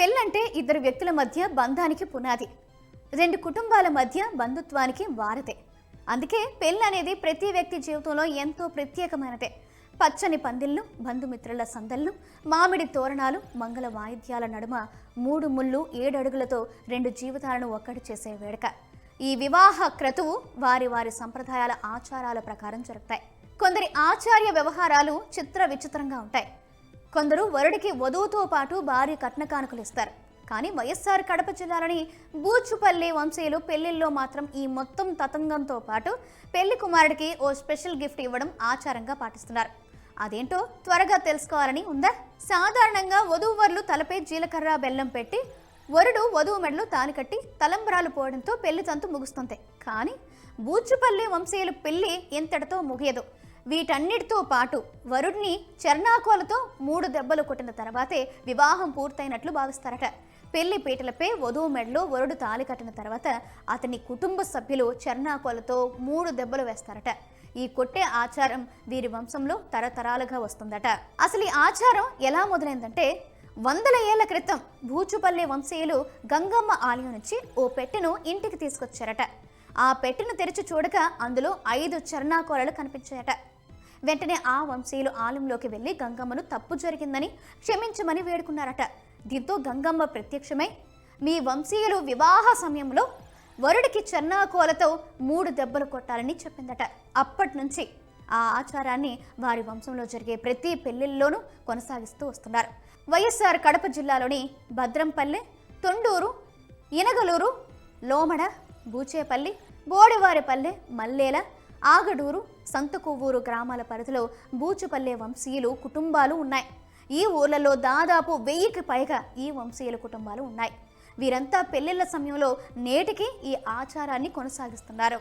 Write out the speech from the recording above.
పెళ్ళంటే ఇద్దరు వ్యక్తుల మధ్య బంధానికి పునాది. రెండు కుటుంబాల మధ్య బంధుత్వానికి వారతే. అందుకే పెళ్ళి అనేది ప్రతి వ్యక్తి జీవితంలో ఎంతో ప్రత్యేకమైనదే. పచ్చని పందిళ్ళు బంధుమిత్రుల సందళ్ళు మామిడి తోరణాలు మంగళ వాయిద్యాల నడుమ మూడు ముళ్ళు ఏడడుగులతో రెండు జీవితాలను ఒక్కటి చేసే వేడుక. ఈ వివాహ క్రతువు వారి వారి సంప్రదాయాల ఆచారాల ప్రకారం జరుగుతాయి. కొందరి ఆచార్య వ్యవహారాలు చిత్ర విచిత్రంగా ఉంటాయి. కొందరు వరుడికి వధువుతో పాటు భారీ కట్న కానుకలు ఇస్తారు. కానీ వైఎస్ఆర్ కడప జిల్లాలోని బూచుపల్లి వంశీయులు పెళ్ళిల్లో మాత్రం ఈ మొత్తం తతంగంతో పాటు పెళ్ళి కుమారుడికి ఓ స్పెషల్ గిఫ్ట్ ఇవ్వడం ఆచారంగా పాటిస్తున్నారు. అదేంటో త్వరగా తెలుసుకోవాలని ఉందా? సాధారణంగా వధూవరులు తలపై జీలకర్ర బెల్లం పెట్టి వరుడు వధువు మెడలు తాను కట్టి తలంబరాలు పోవడంతో పెళ్ళి తంతు ముగుస్తుంది. కానీ బూచుపల్లి వంశీయుల పెళ్ళి ఎంతటితో ముగియదు. వీటన్నిటితో పాటు వరుడిని చర్నాకోలతో మూడు దెబ్బలు కొట్టిన తర్వాతే వివాహం పూర్తయినట్లు భావిస్తారట. పెళ్ళి పీటలపై వధువు మెడలో వరుడు తాలి కట్టిన తర్వాత అతని కుటుంబ సభ్యులు చర్నాకోలతో మూడు దెబ్బలు వేస్తారట. ఈ కొట్టే ఆచారం వీరి వంశంలో తరతరాలుగా వస్తుందట. అసలు ఈ ఆచారం ఎలా మొదలైందంటే వందల ఏళ్ళ క్రితం భూచుపల్లి వంశీయులు గంగమ్మ ఆలయం నుంచి ఓ పెట్టెను ఇంటికి తీసుకొచ్చారట. ఆ పెట్టెను తెరిచి చూడగా అందులో ఐదు చర్నాకోలలు కనిపించాయట. వెంటనే ఆ వంశీయులు ఆలయంలోకి వెళ్ళి గంగమ్మను తప్పు జరిగిందని క్షమించమని వేడుకున్నారట. దీంతో గంగమ్మ ప్రత్యక్షమై మీ వంశీయులు వివాహ సమయంలో వరుడికి చెన్నాకోలతో మూడు దెబ్బలు కొట్టాలని చెప్పిందట. అప్పటి నుంచి ఆ ఆచారాన్ని వారి వంశంలో జరిగే ప్రతి పెళ్ళిల్లోనూ కొనసాగిస్తూ వస్తున్నారు. వైఎస్ఆర్ కడప జిల్లాలోని భద్రంపల్లె తొండూరు ఇనగలూరు లోమడ బూచేపల్లి బోడివారిపల్లె మల్లేల ఆగడూరు సంతకొవ్వూరు గ్రామాల పరిధిలో బూచుపల్లె వంశీయులు కుటుంబాలు ఉన్నాయి. ఈ ఊర్లలో దాదాపు వెయ్యికి పైగా ఈ వంశీయుల కుటుంబాలు ఉన్నాయి. వీరంతా పెళ్ళిళ్ళ సమయంలో నేటికి ఈ ఆచారాన్ని కొనసాగిస్తున్నారు.